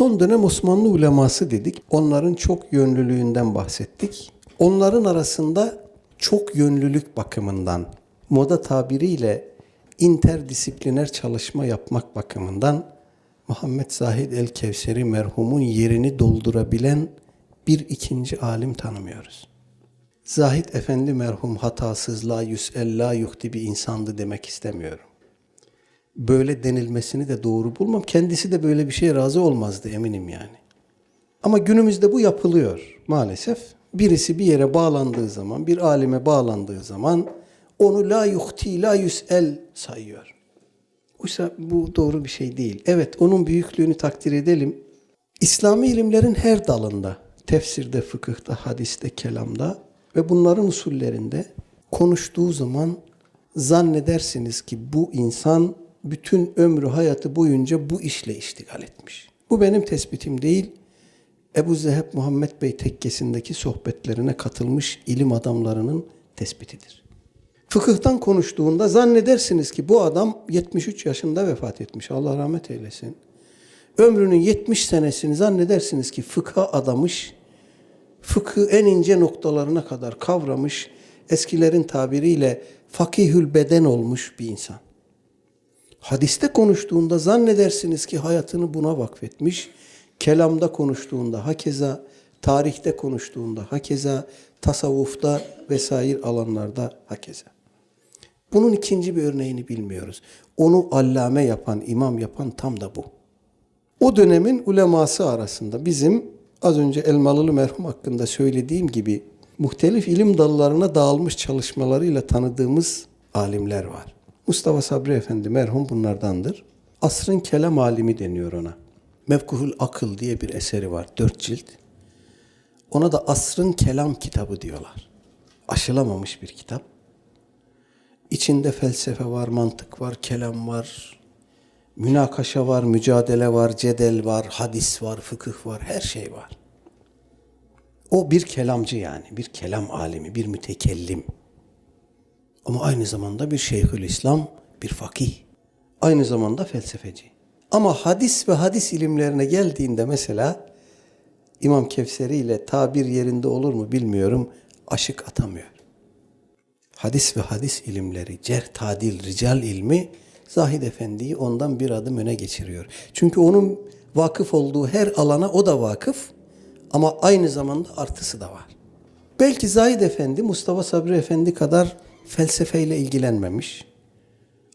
Son dönem Osmanlı uleması dedik. Onların çok yönlülüğünden bahsettik. Onların arasında çok yönlülük bakımından, moda tabiriyle interdisipliner çalışma yapmak bakımından Muhammed Zahid El Kevseri merhumun yerini doldurabilen bir ikinci alim tanımıyoruz. Zahid Efendi merhum hatasız la yüsel la yuhti bir insandı demek istemiyorum. Böyle denilmesini de doğru bulmam. Kendisi de böyle bir şeye razı olmazdı eminim yani. Ama günümüzde bu yapılıyor maalesef. Birisi bir yere bağlandığı zaman, bir alime bağlandığı zaman onu la yuhti la yüsel sayıyor. Oysa bu doğru bir şey değil. Evet onun büyüklüğünü takdir edelim. İslami ilimlerin her dalında, tefsirde, fıkıhta, hadiste, kelamda ve bunların usullerinde konuştuğu zaman zannedersiniz ki bu insan bütün ömrü hayatı boyunca bu işle iştigal etmiş. Bu benim tespitim değil. Ebu Zeheb Muhammed Bey tekkesindeki sohbetlerine katılmış ilim adamlarının tespitidir. Fıkıhtan konuştuğunda zannedersiniz ki bu adam 73 yaşında vefat etmiş. Allah rahmet eylesin. Ömrünün 70 senesini zannedersiniz ki fıkha adamış, fıkhı en ince noktalarına kadar kavramış, eskilerin tabiriyle fakihül beden olmuş bir insan. Hadiste konuştuğunda zannedersiniz ki hayatını buna vakfetmiş, kelamda konuştuğunda hakeza, tarihte konuştuğunda hakeza, tasavvufta vesaire alanlarda hakeza. Bunun ikinci bir örneğini bilmiyoruz. Onu allame yapan, imam yapan tam da bu. O dönemin uleması arasında bizim az önce Elmalılı merhum hakkında söylediğim gibi muhtelif ilim dallarına dağılmış çalışmalarıyla tanıdığımız alimler var. Mustafa Sabri Efendi merhum bunlardandır. Asrın kelam alimi deniyor ona. Mevkuhul Akıl diye bir eseri var. Dört cilt. Ona da Asrın Kelam kitabı diyorlar. Aşılamamış bir kitap. İçinde felsefe var, mantık var, kelam var, münakaşa var, mücadele var, cedel var, hadis var, fıkıh var, her şey var. O bir kelamcı yani, bir kelam alimi, bir mütekellim. Ama aynı zamanda bir şeyhül İslam, bir fakih. Aynı zamanda felsefeci. Ama hadis ve hadis ilimlerine geldiğinde mesela İmam Kevseri ile tabir yerinde olur mu bilmiyorum, aşık atamıyor. Hadis ve hadis ilimleri, cerh, tadil, rical ilmi Zahid Efendi'yi ondan bir adım öne geçiriyor. Çünkü onun vakıf olduğu her alana o da vakıf ama aynı zamanda artısı da var. Belki Zahid Efendi Mustafa Sabri Efendi kadar felsefeyle ilgilenmemiş.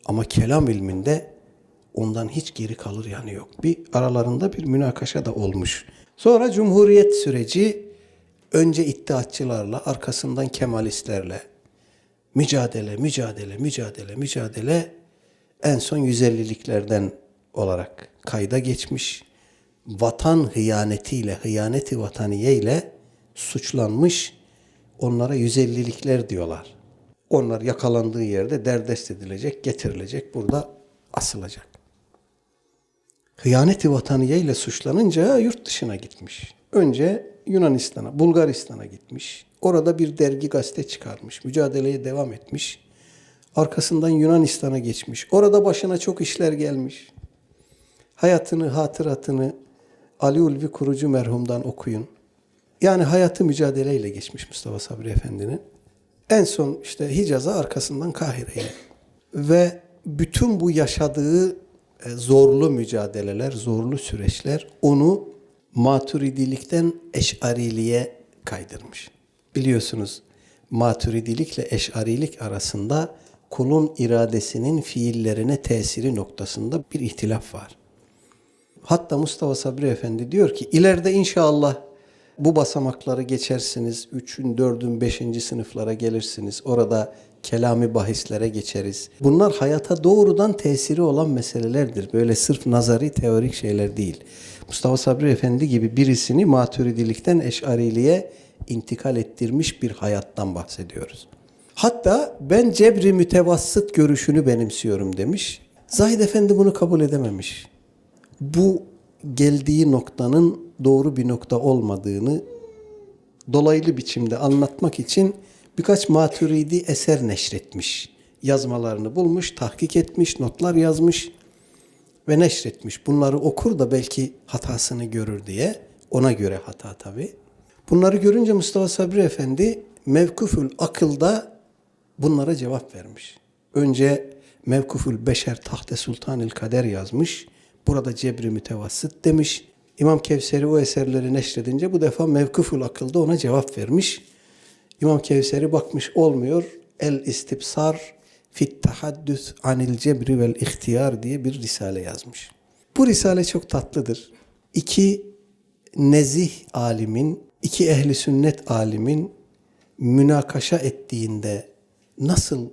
Ama kelam ilminde ondan hiç geri kalır yanı yok. Bir aralarında bir münakaşa da olmuş. Sonra Cumhuriyet süreci önce iddiatçılarla, arkasından Kemalistlerle mücadele, mücadele, mücadele, mücadele en son 150'liklerden olarak kayda geçmiş. Vatan hıyanetiyle, hıyaneti vataniye ile suçlanmış. Onlara 150'likler diyorlar. Onlar yakalandığı yerde derdest edilecek, getirilecek, burada asılacak. Hıyaneti vataniye ile suçlanınca yurt dışına gitmiş. Önce Yunanistan'a, Bulgaristan'a gitmiş. Orada bir dergi gazete çıkarmış. Mücadeleye devam etmiş. Arkasından Yunanistan'a geçmiş. Orada başına çok işler gelmiş. Hayatını, hatıratını Ali Ulvi Kurucu merhumdan okuyun. Yani hayatı mücadeleyle geçmiş Mustafa Sabri Efendi'nin. En son işte Hicaz'a arkasından Kahire'ye. Ve bütün bu yaşadığı e, zorlu mücadeleler, zorlu süreçler onu maturidilikten eşariliğe kaydırmış. Biliyorsunuz maturidilikle eşarilik arasında kulun iradesinin fiillerine tesiri noktasında bir ihtilaf var. Hatta Mustafa Sabri Efendi diyor ki ileride inşallah bu basamakları geçersiniz. Üçün, dördün, beşinci sınıflara gelirsiniz. Orada kelami bahislere geçeriz. Bunlar hayata doğrudan tesiri olan meselelerdir. Böyle sırf nazari teorik şeyler değil. Mustafa Sabri Efendi gibi birisini maturidilikten eşariliğe intikal ettirmiş bir hayattan bahsediyoruz. Hatta ben cebri mütevassıt görüşünü benimsiyorum demiş. Zahid Efendi bunu kabul edememiş. Bu geldiği noktanın doğru bir nokta olmadığını dolaylı biçimde anlatmak için birkaç maturidi eser neşretmiş. Yazmalarını bulmuş, tahkik etmiş, notlar yazmış. ve neşretmiş. Bunları okur da belki hatasını görür diye. Ona göre hata tabi. Bunları görünce Mustafa Sabri Efendi mevkufül akılda bunlara cevap vermiş. Önce mevkufül beşer tahte sultanil kader yazmış. Burada cebri mütevassıt demiş. İmam Kevseri o eserleri neşredince bu defa mevkufül akılda ona cevap vermiş. İmam Kevseri bakmış olmuyor. El istibsar fit tahaddüs anil cebri vel ihtiyar diye bir risale yazmış. Bu risale çok tatlıdır. İki nezih alimin, iki ehli sünnet alimin münakaşa ettiğinde nasıl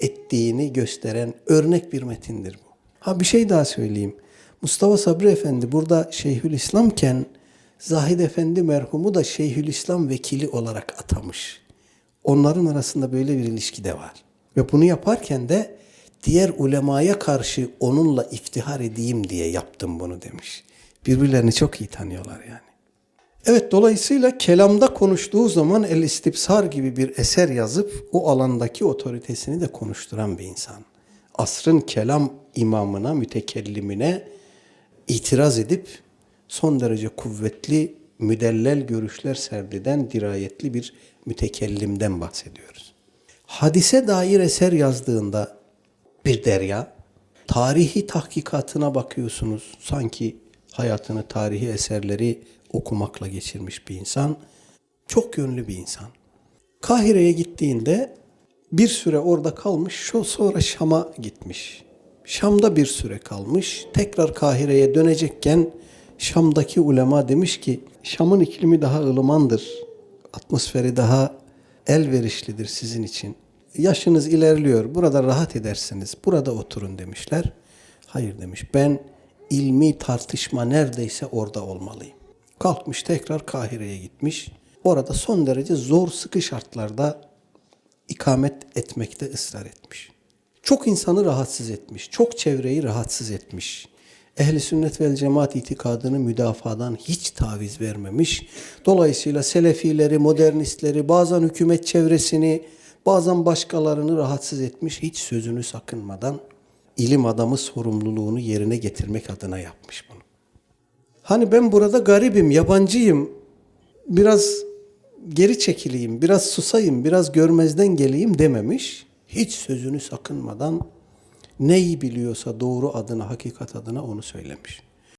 ettiğini gösteren örnek bir metindir bu. Ha bir şey daha söyleyeyim. Mustafa Sabri Efendi burada Şeyhülislamken Zahid Efendi merhumu da Şeyhülislam vekili olarak atamış. Onların arasında böyle bir ilişki de var. Ve bunu yaparken de diğer ulemaya karşı onunla iftihar edeyim diye yaptım bunu demiş. Birbirlerini çok iyi tanıyorlar yani. Evet dolayısıyla kelamda konuştuğu zaman El İstibsar gibi bir eser yazıp o alandaki otoritesini de konuşturan bir insan. Asrın kelam imamına, mütekellimine itiraz edip son derece kuvvetli, müdellel görüşler serdeden dirayetli bir mütekellimden bahsediyoruz. Hadise dair eser yazdığında bir derya, tarihi tahkikatına bakıyorsunuz. Sanki hayatını tarihi eserleri okumakla geçirmiş bir insan. Çok yönlü bir insan. Kahire'ye gittiğinde bir süre orada kalmış, sonra Şam'a gitmiş. Şam'da bir süre kalmış. Tekrar Kahire'ye dönecekken Şam'daki ulema demiş ki Şam'ın iklimi daha ılımandır. Atmosferi daha elverişlidir sizin için. Yaşınız ilerliyor. Burada rahat edersiniz. Burada oturun demişler. Hayır demiş. Ben ilmi tartışma neredeyse orada olmalıyım. Kalkmış tekrar Kahire'ye gitmiş. Orada son derece zor sıkı şartlarda ikamet etmekte ısrar etmiş. Çok insanı rahatsız etmiş. Çok çevreyi rahatsız etmiş. Ehli sünnet vel cemaat itikadını müdafadan hiç taviz vermemiş. Dolayısıyla selefileri, modernistleri, bazen hükümet çevresini, bazen başkalarını rahatsız etmiş. Hiç sözünü sakınmadan ilim adamı sorumluluğunu yerine getirmek adına yapmış bunu. Hani ben burada garibim, yabancıyım. Biraz geri çekileyim, biraz susayım, biraz görmezden geleyim dememiş. Hiç sözünü sakınmadan neyi biliyorsa doğru adına, hakikat adına onu söylemiş.